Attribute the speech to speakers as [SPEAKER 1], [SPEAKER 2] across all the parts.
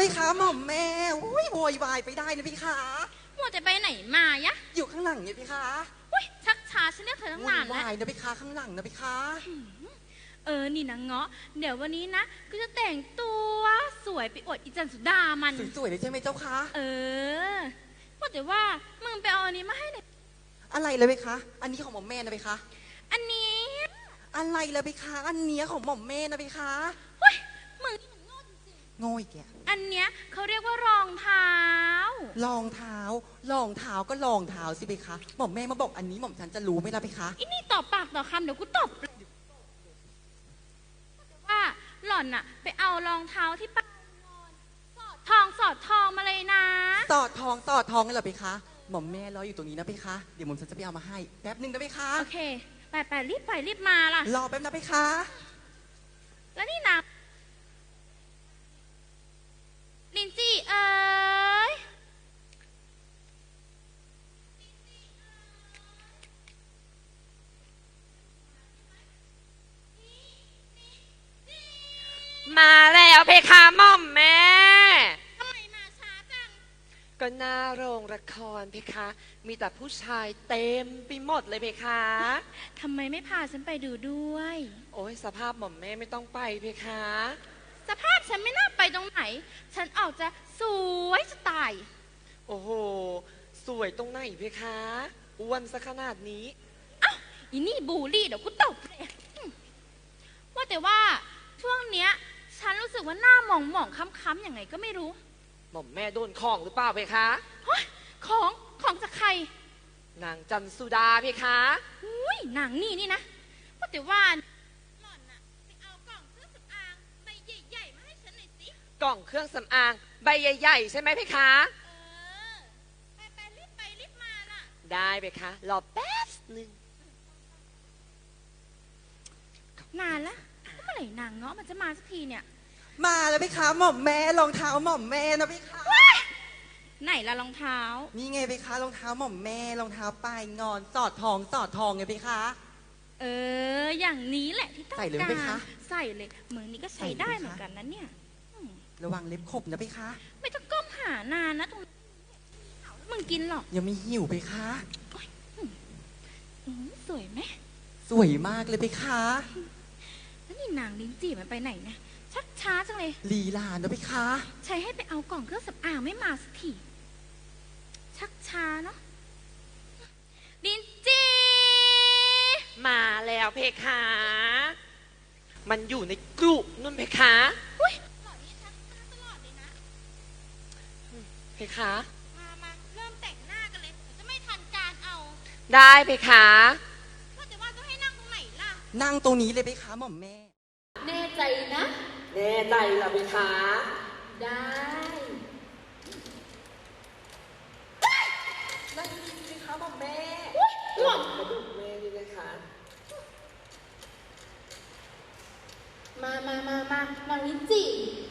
[SPEAKER 1] พี่คะหม่อมแม่อุ้ยโวยวายไปได้นะพี่คะ
[SPEAKER 2] มัวจะไปไหนมายะ
[SPEAKER 1] อยู่ข้างหลังเนี่ยพี่คะ
[SPEAKER 2] อุ้ยชักช้าฉันเรียกเธอตั้ง
[SPEAKER 1] โวนา
[SPEAKER 2] น
[SPEAKER 1] ย
[SPEAKER 2] แล้ว
[SPEAKER 1] วายนะพี่คะข้างหลังนะพี่คะ
[SPEAKER 2] เออ นี่นะเงาะ เดี๋ยววันนี้นะ ก็จะแต่งตัวสวยไปอวดอีจันสุดามัน
[SPEAKER 1] สวยๆเลยใช่ไหมเจ้าคะ
[SPEAKER 2] เออว่าแต่ว่ามึงไปเอาอันนี้มาให้หน่อย
[SPEAKER 1] อะไรเลยพี่คะ อันนี้ของหม่อมแม่นะพี่คะ
[SPEAKER 2] อันนี้
[SPEAKER 1] อะไรเลยพี่คะ อันเนี้ยของหม่อมแม่นะพี่คะ
[SPEAKER 2] เฮ้ยมึงนี่มันโง่จริง
[SPEAKER 1] โง่อีกแก
[SPEAKER 2] ๆอันเนี้ยเขาเรียกว่ารองเท้า
[SPEAKER 1] รองเท้ารองเท้าก็รองเท้าสิพี่คะหม่อมแม่มาบอกอันนี้หม่อมฉันจะรู้ไหมล่ะพี่คะ
[SPEAKER 2] อีนี่ตอบปากต่อคำเดี๋ยวกูตบเลยว่าหล่อนอะไปเอารองเท้าที่ป้านอนสอดทองสอดทองมาเลยนะ
[SPEAKER 1] สอดทองสอดทองกันเหรอพี่คะหม่อมแม่รออยู่ตรงนี้นะพี่คะเดี๋ยวหม่อมฉันจะไปเอามาให้แป๊บหนึ่งนะพี่คะ
[SPEAKER 2] โอเค ไปไปรีบไปรีบมาล่ะ
[SPEAKER 1] รอแป๊บนะพี่คะ
[SPEAKER 2] แล้วนี่นะลินจี้เอ้ย
[SPEAKER 3] มาแล้ว เพคะม่อมแม่
[SPEAKER 2] ทำไมมาช้าจัง
[SPEAKER 3] ก็หน้าโรงละครเพคะ มีแต่ผู้ชายเต็มไปหมดเลยเพคะ
[SPEAKER 2] ทำไมไม่พาฉันไปดูด้วย
[SPEAKER 3] โอ้ยสภาพหม่อมแม่ไม่ต้องไปเพคะ
[SPEAKER 2] สภาพฉันไม่น่าไปตรงไหน ฉันออกจะสวยจะตาย
[SPEAKER 3] โอ้โห สวยตรงไหนเพคะอ้วนซะขนาดนี้
[SPEAKER 2] อีนี่บูลลี่เดี๋ยวกูตบเลยอืมว่าแต่ว่าช่วงเนี้ย ฉันรู้สึกว่าหน้าหมองหมองๆค้ำๆยังไงก็ไม่รู้
[SPEAKER 3] หม่อมแม่โดนของหรือเปล่าเพคะ
[SPEAKER 2] เฮ้ยของของจากใคร
[SPEAKER 3] นางจันสุดาเพคะ
[SPEAKER 2] อุ้ยหนังนี่นี่นะว่าแต่ว่าหล่อนน่ะไปเอากล่องเครื่องสำอางใบใหญ่ๆมาให้ฉันหน่อยสิ
[SPEAKER 3] กล่องเครื่องสำอางใบใหญ่ๆใช่ไหมเพคะ
[SPEAKER 2] เออ ไปไปรีบไปรีบมาล่ะ
[SPEAKER 3] ได้เพคะรอแป๊บหนึ่ง
[SPEAKER 2] นานละเมื่อ ไหร่นางเงาะมันจะมาสักทีเนี่ย
[SPEAKER 1] มาแล้วพี่คะหม่อมแม่รองเท้าหม่อมแม่นะพี่คะ
[SPEAKER 2] ไหนละรองเท้า
[SPEAKER 1] นี่ไงพี่คะรองเท้าหม่อมแม่รองเท้าปลายงอนสอดทองสอดทองไงพี่คะ
[SPEAKER 2] เออ อย่างนี้แหละที่ต้อง
[SPEAKER 1] ใส่เลย
[SPEAKER 2] กา
[SPEAKER 1] ไหม
[SPEAKER 2] ร
[SPEAKER 1] คะ
[SPEAKER 2] ใส่เลยเมืองนี้ก็ใช้
[SPEAKER 1] ใส่เลย
[SPEAKER 2] ได้
[SPEAKER 1] ไหมคะ
[SPEAKER 2] เหมือนกันนะเนี่ยอืม
[SPEAKER 1] ระวังเล็บขบนะพี่คะ
[SPEAKER 2] ไม่ต้องก้มหานานนะตรงนี้มึงกินหรอก
[SPEAKER 1] ยังไม่หิวพี่คะ
[SPEAKER 2] อืมสสวยไหม
[SPEAKER 1] สวยมากเลยเพคะ
[SPEAKER 2] แล้ว นี่นางลิ้นจี่มันไปไหนนะชักช้าจังเลย
[SPEAKER 1] ลีลาเนอะเพคะ
[SPEAKER 2] ใช้ให้ไปเอากล่องเครื่องสำอางไม่มาสักทีชักช้าเนาะลิ้นจี่
[SPEAKER 3] มาแล้วเพคะ มันอยู่ในกลุ่มนู่นเพคะ
[SPEAKER 2] อุ้ยหล่อนนี่ชักช้าตลอดเลยนะ
[SPEAKER 3] เพคะ
[SPEAKER 2] มามาเริ่มแต่งหน้ากันเลยเดี๋ยวจะไม่ทันการเอา
[SPEAKER 3] ได้เพคะ
[SPEAKER 2] ว่าแต่ว่าจะให้นั่งตรงไหนล่ะ
[SPEAKER 1] นั่งตรงนี้เลยเพคะหม่อมแม่
[SPEAKER 2] แน่ใจนะ
[SPEAKER 3] แน่ใจละเพคะ
[SPEAKER 2] ได้
[SPEAKER 3] นั่งเพคะหม่อมแม่
[SPEAKER 2] หล่อน
[SPEAKER 3] กระดูกแม่นี่นะคะ
[SPEAKER 2] มามามามานางลิ้นจี่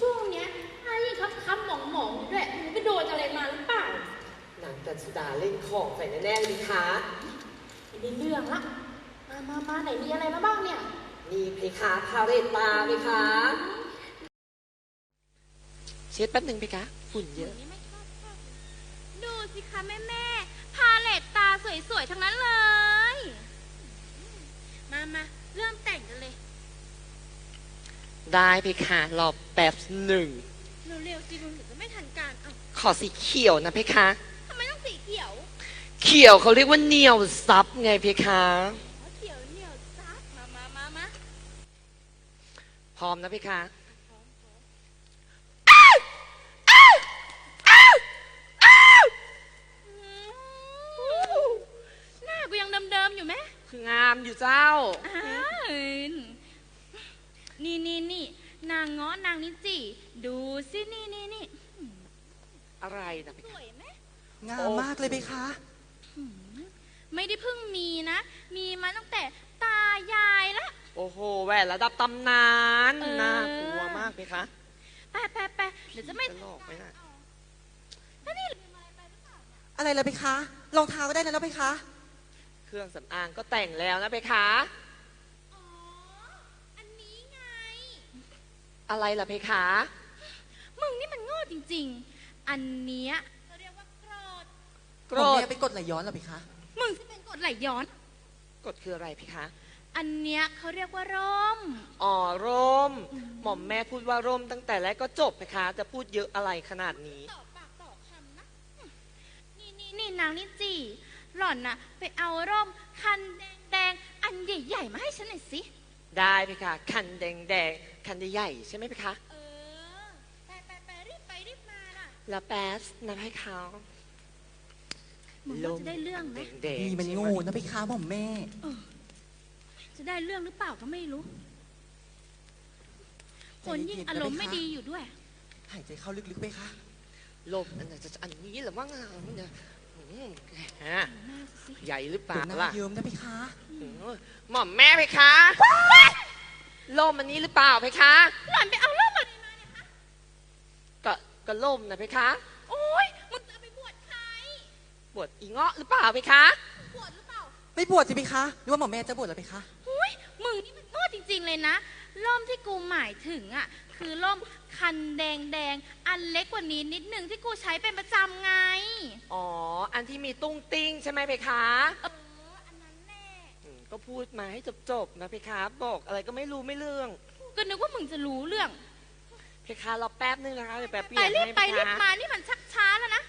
[SPEAKER 2] ช่วงเนี้ยหน้ายิ่งคับคับหมองหมองๆอยู่ด้วยมึงไปโดนอะไรมาหรือเปล่า
[SPEAKER 3] หนังจันสุดาเล่นของใส่แน่ๆเลยเพคะ
[SPEAKER 2] ไม่ได้เรื่องละ มามามาไหนมีอะไรมาบ้างเนี่ย
[SPEAKER 3] นี่เพคะพาเรตตาเพคะเช็ดแป๊บหนึ่งเพคะฝุ่นเยอะ
[SPEAKER 2] ดูสิคะแม่แม่ๆพาเลตตาสวยๆทั้งนั้นเลย มามาเริ่มแต่งกันเลย
[SPEAKER 3] ได้เพคะรอแป๊บหนึ่ง
[SPEAKER 2] เร็วๆสิมึงเดี๋ยวจะไม่ทันการเอ้า
[SPEAKER 3] ขอสีเขียวนะเพคะ
[SPEAKER 2] ทำไมต้องสีเขียว
[SPEAKER 3] เขียวเขาเรียกว่าเหนียวซับไงเพคะ
[SPEAKER 2] เพราะเขียวเหนียวซับมามามามา
[SPEAKER 3] พ ร้อมนะเพคะ
[SPEAKER 2] หน้ากูยังเดิมๆอยู่ไหม
[SPEAKER 3] คืองามอยู่เจ้า
[SPEAKER 2] อ้าวนี่นี่นี่นางเงาะนางนิจิ ดูสินี่นี่นี่
[SPEAKER 3] อะไรนะเพ
[SPEAKER 2] ส
[SPEAKER 3] คะ
[SPEAKER 2] วยไหม
[SPEAKER 1] งามมากเลยเพคะ
[SPEAKER 2] ไม่ได้เพิ่งมีนะ มีมาตั้งแต่ตายายและ
[SPEAKER 3] โอ้โหแหวนระดับตำนาน
[SPEAKER 2] เออ
[SPEAKER 3] น่ากลัวมากเพคะ
[SPEAKER 2] ไปไปไปเดี๋ยวจะไม่
[SPEAKER 3] จะหลอกไหมน่ะ
[SPEAKER 2] แล้วนี่ลืมอะไรไปหรือเปล่าเนี่ย
[SPEAKER 1] อะไรละเพคะรองเท้าก็ได้นะแล้วเพคะ
[SPEAKER 3] เครื่องสำอางก็แต่งแล้วนะเพคะ
[SPEAKER 2] อ๋ออันนี้ไง
[SPEAKER 3] อะไรล่ะเพคะ
[SPEAKER 2] มึงนี่มันโง่จริง ๆ อันเนี้ยเขาเรียกว่าโกรธ
[SPEAKER 3] โก
[SPEAKER 1] ห
[SPEAKER 3] ร
[SPEAKER 1] ม่อม
[SPEAKER 3] ธ
[SPEAKER 1] แม่ไปกดไหลย้อนเหรอเพคะ
[SPEAKER 2] มึงที่เป็นกรดไหลย้อน
[SPEAKER 3] กดคืออะไรเพคะ
[SPEAKER 2] อันเนี้ยเขาเรียกว่าร่ม
[SPEAKER 3] อ๋อร่ม หม่อมแม่พูดว่าร่มตั้งแต่แรกก็จบเพคะ จะพูดเยอะอะไรขนาดนี้
[SPEAKER 2] ต่อปากต่อคำนะ นี่นี่นี่นางนิจีหล่อนน่ะ ไปเอาร่มคันแดงๆอันใหญ่ๆมาให้ฉันหน่อยสิ
[SPEAKER 3] ได้เพคะคันแดงแดงๆคันใหญ่ๆใช่ไหมเพคะ
[SPEAKER 2] เออไปไปไปรีบไปรีบมาล่ะ
[SPEAKER 3] แล้วแป๊สนะให้เขา
[SPEAKER 2] มึงว่าจะได้เรื่องไหม
[SPEAKER 3] แดงๆ
[SPEAKER 1] นี่มัน
[SPEAKER 3] ใช่ไห
[SPEAKER 1] โง่นะเพคะหม่อมแม่
[SPEAKER 2] จะได้เรื่องหรือเปล่าก็ไม่รู้ คนยิ่งอารมณ์ไม่ดีอยู่ด้วย
[SPEAKER 1] หายใจเข้าลึกๆเพคะ
[SPEAKER 3] ลมอันนั้นจะอันนี้เหรือว่างามเนี่ยอืมฮะ
[SPEAKER 2] หน้าสิ
[SPEAKER 3] ใหญ่หรือเป
[SPEAKER 1] เดี๋
[SPEAKER 3] ล่า
[SPEAKER 1] ยวหน้า
[SPEAKER 3] ล่ะ
[SPEAKER 1] เยิ้มนะเพคะ
[SPEAKER 3] อืมหม่อมแม่เพคะลมอันนี้หรือเปล่าเพคะ
[SPEAKER 2] หล่อนไปเอาร่มอะไรมาเนี่ยคะ
[SPEAKER 3] ก็ก็ลมนะเพคะ
[SPEAKER 2] โอ๊ยมึงจะเอาไปบวชใคร
[SPEAKER 3] บวชอีเงาะหรือเปล่าเพคะ
[SPEAKER 2] บวชหรือเปล่า
[SPEAKER 1] ไม่บวชสิเพคะหรือว่าหม่อมแม่จะบวชเหรอเพคะ
[SPEAKER 2] หุ้ย มึงนี่มันโง่จ ริง ๆ เลยนะ ร่มที่กูหมายถึงอะ คือร่มคันแดงๆอันเล็กกว่านี้นิดนึงที่กูใช้เป็นประจำไง
[SPEAKER 3] อ๋อ อันที่มีตุ้งติ้งใช่ไหมเพคะ
[SPEAKER 2] เอออันนั้นแน่
[SPEAKER 3] อืมก็พูดมาให้จบๆนะเพคะ บอกอะไรก็ไม่รู้ไม่เรื่อง
[SPEAKER 2] กูก็นึกว่ามึงจะรู้เรื่อง
[SPEAKER 3] เพคะรอแป๊บนึงนะคะเดี๋ยวแป๊บเป
[SPEAKER 2] ไป
[SPEAKER 3] ลี่ยน
[SPEAKER 2] รีบ
[SPEAKER 3] ให้
[SPEAKER 2] ไป
[SPEAKER 3] เพ
[SPEAKER 2] รีบ
[SPEAKER 3] คะ
[SPEAKER 2] มานี่มันชักช้าแล้วนะ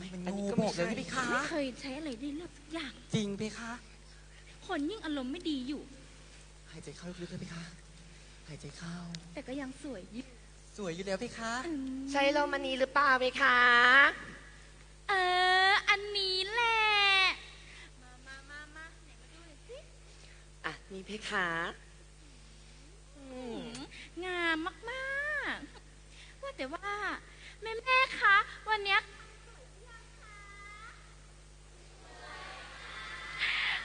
[SPEAKER 1] นี่มัน
[SPEAKER 3] อันนี้
[SPEAKER 1] โง่
[SPEAKER 3] ก็ไม่
[SPEAKER 1] บอกเลย
[SPEAKER 3] ใช่
[SPEAKER 1] นะเพคะ
[SPEAKER 2] ไม่เคยใช้อะไรได้เรื่องสักอย่าง
[SPEAKER 1] จริงเพคะ
[SPEAKER 2] คนยิ่งอารมณ์ไม่ดีอยู่
[SPEAKER 1] หายใจเข้าลึกๆเลยเพคะหายใจเข้า
[SPEAKER 2] แต่ก็ยังสวยอยู่
[SPEAKER 1] สวยอยู่แล้วเพคะ
[SPEAKER 2] อืม
[SPEAKER 3] ใช่ลมอันนี้หรือเปล่าเพคะ
[SPEAKER 2] เออ อันนี้แหละ มามามามาไหนมาดูหน่อยสิ
[SPEAKER 3] อะ นี่เพคะอืม
[SPEAKER 2] งามมาก ๆ ว่าแต่ว่า แม่แม่ๆคะ วันเนี้ย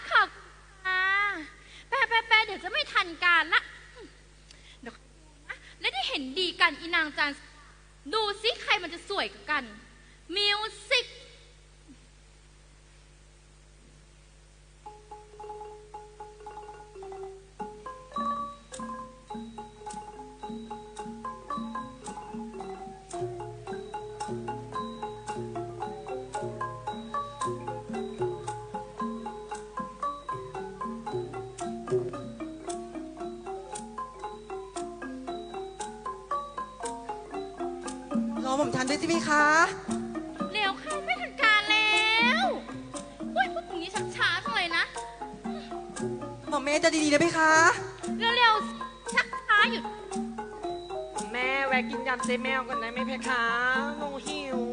[SPEAKER 2] ขอบคุณค่ะแปะแปะแปะเดี๋ยวจะไม่ทันการละเดี๋ยวนะแล้วได้เห็นดีกัน อีนางจันดูสิใครมันจะสวยกว่ากันมิว สิก
[SPEAKER 1] หม่อมฉันด้วยสิไหมคะ
[SPEAKER 2] เร็วเข้าไม่ทันการแล้วเฮ้ยพวกนี้ชักช้าจังเลยนะ
[SPEAKER 1] หม่อมแม่จะดีๆนะไหมคะ
[SPEAKER 2] เร็วๆชักช้าหยุด
[SPEAKER 3] แม่แวะกินยำเจ๊แมวก่อนได้ไหมเพคะหนูหิว